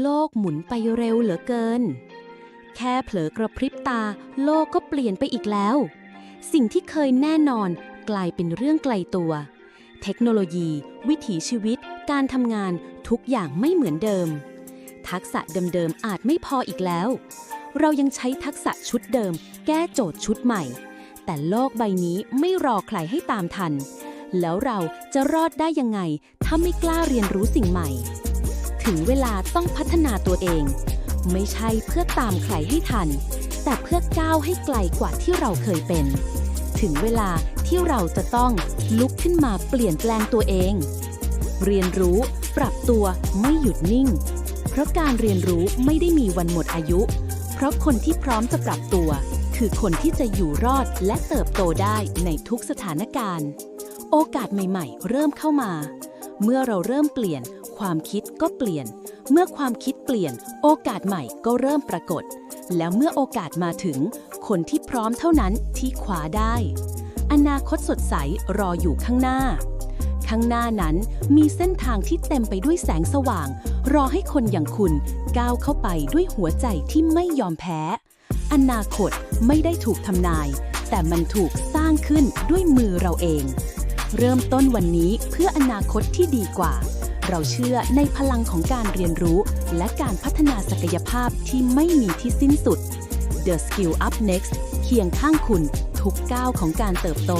โลกหมุนไปเร็วเหลือเกิน แค่เผลอกระพริบตา โลกก็เปลี่ยนไปอีกแล้ว สิ่งที่เคยแน่นอนกลายเป็นเรื่องไกลตัว เทคโนโลยี วิถีชีวิต การทำงานทุกอย่างไม่เหมือนเดิม ทักษะเดิมๆอาจไม่พออีกแล้ว เรายังใช้ทักษะชุดเดิม แก้โจทย์ชุดใหม่ แต่โลกใบนี้ไม่รอใครให้ตามทัน แล้วเราจะรอดได้ยังไง ถ้าไม่กล้าเรียนรู้สิ่งใหม่ ถึงเวลาต้องพัฒนาตัวเอง ไม่ใช่เพื่อตามใครให้ทัน แต่เพื่อก้าวให้ไกลกว่าที่เราเคยเป็น ถึงเวลาที่เราจะต้องลุกขึ้นมาเปลี่ยนแปลงตัวเอง เรียนรู้ปรับตัวไม่หยุดนิ่ง เพราะการเรียนรู้ไม่ได้มีวันหมดอายุ เพราะคนที่พร้อมจะปรับตัว คือคนที่จะอยู่รอดและเติบโตได้ในทุกสถานการณ์ โอกาสใหม่ ๆ เริ่มเข้ามา เมื่อเราเริ่มเปลี่ยน ความคิดก็เปลี่ยน เมื่อความคิดเปลี่ยน โอกาสใหม่ก็เริ่มปรากฏ แล้วเมื่อโอกาสมาถึง คนที่พร้อมเท่านั้นที่คว้าได้ อนาคตสดใสรออยู่ข้างหน้า ข้างหน้านั้นมีเส้นทางที่เต็มไปด้วยแสงสว่าง รอให้คนอย่างคุณก้าวเข้าไปด้วยหัวใจที่ไม่ยอมแพ้ อนาคตไม่ได้ถูกทำนาย แต่มันถูกสร้างขึ้นด้วยมือเราเองเริ่มต้นวันนี้เพื่ออนาคตที่ดีกว่า เราเชื่อในพลังของการเรียนรู้ และการพัฒนาศักยภาพที่ไม่มีที่สิ้นสุด The Skill Up Next เคียงข้างคุณทุกก้าวของการเติบโต